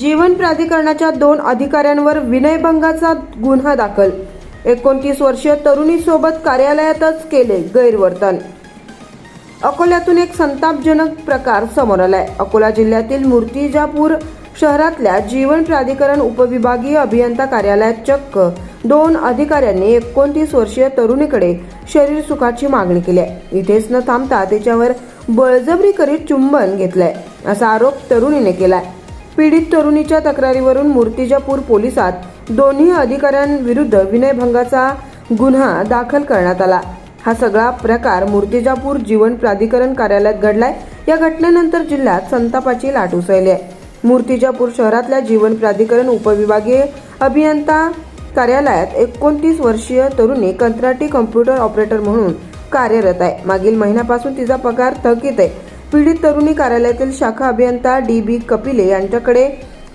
जीवन प्राधिकरणाच्या दोन अधिकाऱ्यांवर विनयभंगाचा गुन्हा दाखल. एकोणतीस वर्षीय तरुणीसोबत कार्यालयातच केले गैरवर्तन. अकोल्यातून एक संतापजनक प्रकार समोर आलाय. अकोला जिल्ह्यातील मूर्तिजापूर शहरातल्या जीवन प्राधिकरण उपविभागीय अभियंता कार्यालयात चक्क दोन अधिकाऱ्यांनी एकोणतीस वर्षीय तरुणीकडे शरीर सुखाची मागणी केली आहे. इथेच न थांबता तिच्यावर बळजबरी करीत चुंबन घेतलंय असा आरोप तरुणीने केलाय. पीडित तरुणीच्या तक्रारीवरून मूर्तिजापूर पोलिसात दोन्ही अधिकाऱ्यांविरुद्ध विनयभंगाचा गुन्हा दाखल करण्यात आला. हा सगळा प्रकार मूर्तिजापूर जीवन प्राधिकरण कार्यालयात घडलाय. या घटनेनंतर जिल्ह्यात संतापाची लाट उसळली आहे. मूर्तिजापूर शहरातल्या जीवन प्राधिकरण उपविभागीय अभियंता कार्यालयात एकोणतीस वर्षीय तरुणी कंत्राटी कम्प्युटर ऑपरेटर म्हणून कार्यरत आहे. मागील महिन्यापासून तिचा पगार थकीत आहे. पीडित तरुणी कार्यालयातील शाखा अभियंता डी बी कपिले यांच्याकडे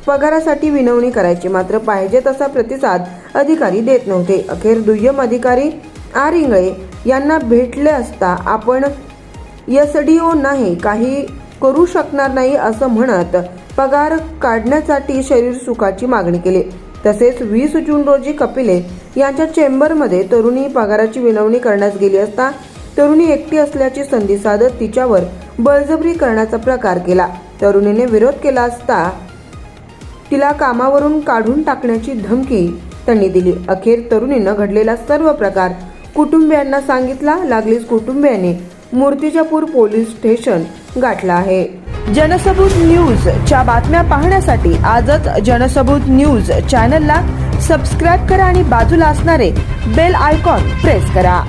पगारासाठी विनवणी करायची. मात्र पाहिजे तसा प्रतिसाद अधिकारी देत नव्हते. अखेर दुय्यम अधिकारी आर इंगळे यांना भेटले असता आपण यस डी ओ नाही काही करू शकणार नाही असं म्हणत पगार काढण्यासाठी शरीर सुखाची मागणी केली. तसेच वीस जून रोजी कपिले यांच्या चेंबरमध्ये तरुणी पगाराची विनवणी करण्यास गेली असता तरुणी एकटी असल्याची संधी साधत तिच्यावर बळजबरी करण्याचा प्रकार केला. तरुणीने विरोध केला असता तिला कामावरून काढून टाकण्याची धमकी त्यांनी दिली. अखेर तरुणीनं घडलेला सर्व प्रकार कुटुंबियांना सांगितला. लागलीच कुटुंबियांनी मूर्तिजापूर पोलीस स्टेशन गाठला आहे. जनसबूत न्यूज च्या बातम्या पाहण्यासाठी आजच जनसबूत न्यूज चॅनलला सबस्क्राईब करा आणि बाजूला असणारे बेल आयकॉन प्रेस करा.